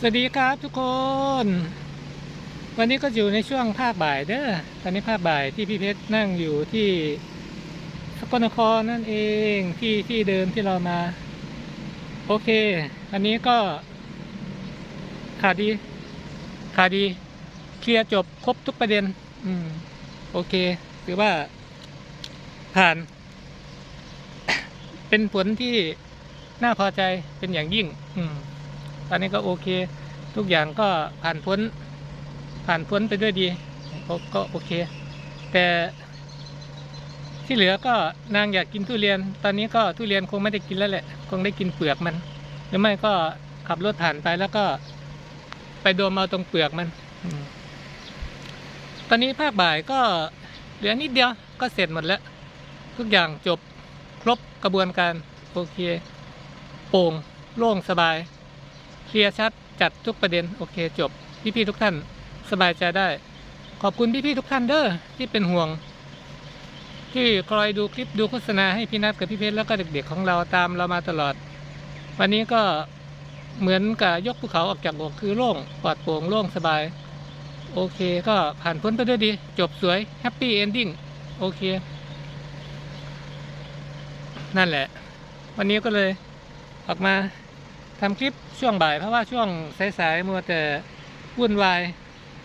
สวัสดีครับทุกคน วันนี้ก็อยู่ในช่วงภาคบ่ายเด้อตอนนี้ภาคบ่ายที่พี่เพชรนั่งอยู่ที่สกลนครนั่นเองที่ที่เดิมที่เรามา โอเค อันนี้ก็ข่าวดีข่าวดี เคลียร์จบครบทุกประเด็น อืม โอเคถือว่า ผ่าน เป็นผลที่น่าพอใจเป็นอย่างยิ่ง อืม ตอนนี้ก็โอเค ทุกอย่างก็ผ่านพ้น ผ่านพ้นไปด้วยดีก็ก็โอเค แต่ที่เหลือก็นางอยากกินทุเรียน ตอนนี้ก็ทุเรียนคงไม่ได้กินแล้วแหละ คงได้กินเปลือกมัน หรือไม่ก็ขับรถผ่านไปแล้วก็ ไปดมเอาตรงเปลือกมันตอนนี้ภาคบ่ายก็เหลือนิดเดียวก็เสร็จหมดแล้ว ทุกอย่างจบครบกระบวนการ โอเค โปร่งโล่งสบาย เคลียร์ชัดจัดทุกประเด็นโอเคจบ พี่ๆทุกท่านสบายใจได้ ขอบคุณพี่ๆทุกท่านเด้อที่เป็นห่วง ที่คอยดูคลิปดูโฆษณาให้พี่นัทกับพี่เพชรแล้วก็เด็กๆของเราตามเรามาตลอด วันนี้ก็เหมือนกับยกภูเขาออกจากอกคือโล่งปลอดโปร่งโล่งสบาย โอเคก็ผ่านพ้นไปด้วยดี จบสวยแฮปปี้เอนดิ้งโอเค นั่นแหละ วันนี้ก็เลยออกมา ทำคลิปช่วงบ่ายเพราะว่าช่วงสายๆมัวแต่วุ่นวาย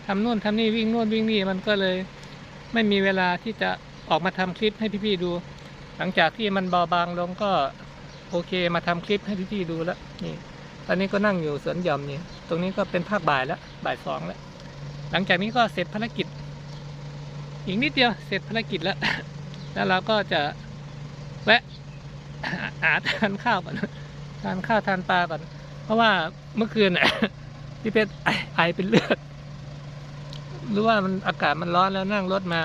ทำนู่นทำนี่วิ่งนู่นวิ่งนี่มันก็เลยไม่มีเวลาที่จะออกมาทำคลิปให้พี่ๆดู หลังจากที่มันเบาบางลงก็โอเคมาทำคลิปให้พี่ๆดูแล้วนี่ตอนนี้ก็นั่งอยู่สวนหย่อมนี่ตรงนี้ก็เป็นภาคบ่ายแล้วบ่ายสองแล้ว หลังจากนี้ก็เสร็จภารกิจ อีกนิดเดียวเสร็จภารกิจแล้ว แล้วเราก็จะแวะหาทานข้าวก่อน ทานข้าวทานปลาก่อน เพราะว่าเมื่อคืนน่ะพี่เพชรไอไอเป็นเลือดหรือว่ามันอากาศมันร้อนแล้วนั่งรถมา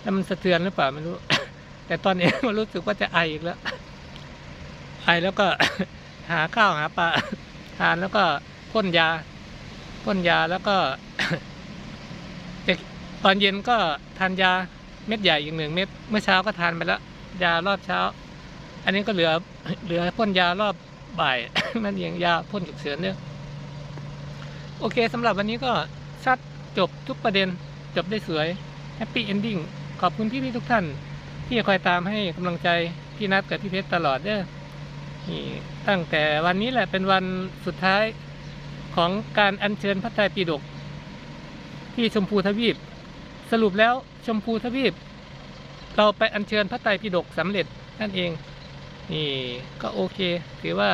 แล้วมันสะเทือนหรือเปล่าไม่รู้ แต่ตอนนี้มันรู้สึกว่าจะไออีกแล้ว ไอแล้วก็หาข้าวหาปลาทานแล้วก็พ่นยาพ่นยาแล้วก็แต่ตอนเย็นก็ทานยาเม็ดใหญ่อีกหนึ่งเม็ดเมื่อเช้าก็ทานไปแล้ว ยารอบเช้า อันนี้ก็เหลือเหลือพ่นยารอบ บ่ายนั่นเองยาพ่นฉุกเฉินเนี่ยโอเคสำหรับวันนี้ก็ชัดจบทุกประเด็นจบได้สวยแฮปปี้เอนดิ้งขอบคุณพี่ๆทุกท่าน ที่คอยตามให้กำลังใจพี่นัทกับพี่เพชรตลอดเด้อนี่ตั้งแต่วันนี้แหละเป็นวันสุดท้ายของการอัญเชิญพระไตรปิฎกที่ชมพูทวีป สรุปแล้วชมพูทวีป เราไปอัญเชิญพระไตรปิฎกสำเร็จนั่นเอง นี่ก็โอเค ถือว่า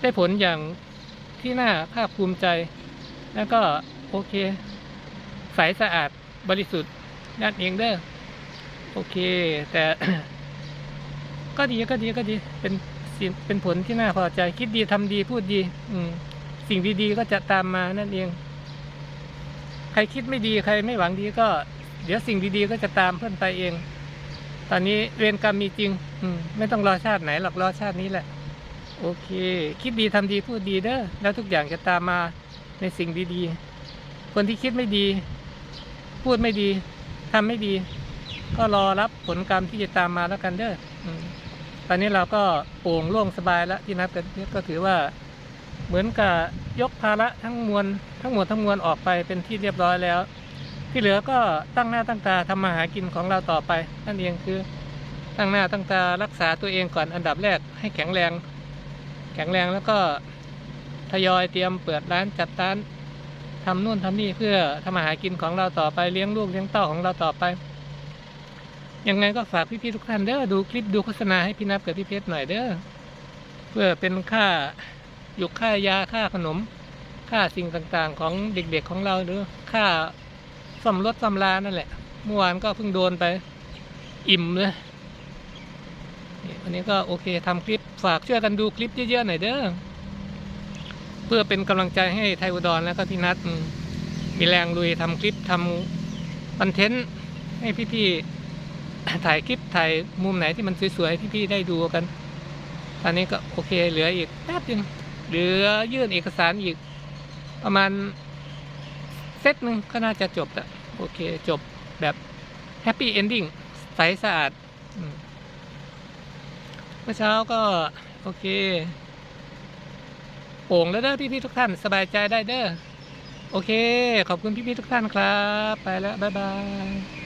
ได้ผลอย่างที่น่าภาคภูมิใจ แล้วก็โอเค ใสสะอาดบริสุทธิ์นั่นเองเด้อโอเค แต่ ก็ดีก็ดีก็ดี เป็นเป็นผลที่น่าพอใจ คิดดีทำดีพูดดี อืม สิ่งดีๆก็จะตามมานั่นเอง ใครคิดไม่ดีใครไม่หวังดีก็ เดี๋ยวสิ่งดีๆก็จะตามเพื่อนไปเอง ตอนนี้เวรกรรมมีจริง อืมไม่ต้องรอชาติไหนหรอกรอชาตินี้แหละ โอเค คิดดีทำดีพูดดีเด้อแล้วทุกอย่างจะตามมาในสิ่งดีๆ คนที่คิดไม่ดี พูดไม่ดีทำไม่ดี ก็รอรับผลกรรมที่จะตามมาแล้วกันเด้ออืมตอนนี้เราก็โปร่งโล่งสบายแล้วที่นัดกันก็ถือว่าเหมือนกับยกภาระทั้งมวลทั้งหมดทั้งมวลออกไปเป็นที่เรียบร้อยแล้ว ที่เหลือก็ตั้งหน้าตั้งตาทำมาหากินของเราต่อไปนั่นเองคือ ตั้งหน้าตั้งตารักษาตัวเองก่อนอันดับแรกให้แข็งแรง แข็งแรงแล้วก็ทยอยเตรียมเปิดร้านจัดร้านทำนู่นทำนี่เพื่อทำมาหากินของเราต่อไปเลี้ยงลูกเลี้ยงเต้าของเราต่อไปยังไงก็ฝากพี่ๆทุกท่านเด้อดูคลิปดูโฆษณาให้พี่นับกับพี่เพชรหน่อยเด้อเพื่อเป็นค่าหยุกค่ายาค่าขนม ค่าสิ่งต่างๆ ของเด็กๆของเราหรือค่า ซ่อมรถซ่อมลานั่นแหละ เมื่อวานก็เพิ่งโดนไปอิ่มเลยนี่วันนี้ก็โอเคทำคลิปฝากช่วยกันดูคลิปเยอะๆหน่อยเด้อเพื่อเป็นกำลังใจให้ไทยอุดรแล้วก็พี่นัทมีแรงลุยทำคลิปทำคอนเทนต์ให้พี่ๆถ่ายคลิปถ่ายมุมไหนที่มันสวยๆให้พี่ๆได้ดูกันตอนนี้ก็โอเคเหลืออีกแป๊บนึงเหลือยื่นเอกสารอีกประมาณ เซตหนึ่งก็น่าจะจบอะโอเค จบแบบแฮปปี้เอนดิ้งใสสะอาดเมื่อเช้าก็ โอเคโปโป่งแล้วเด้อพี่ๆทุกท่านสบายใจได้เด้อโอเค ขอบคุณพี่ๆทุกท่านครับ ไปแล้ว บ๊ายบาย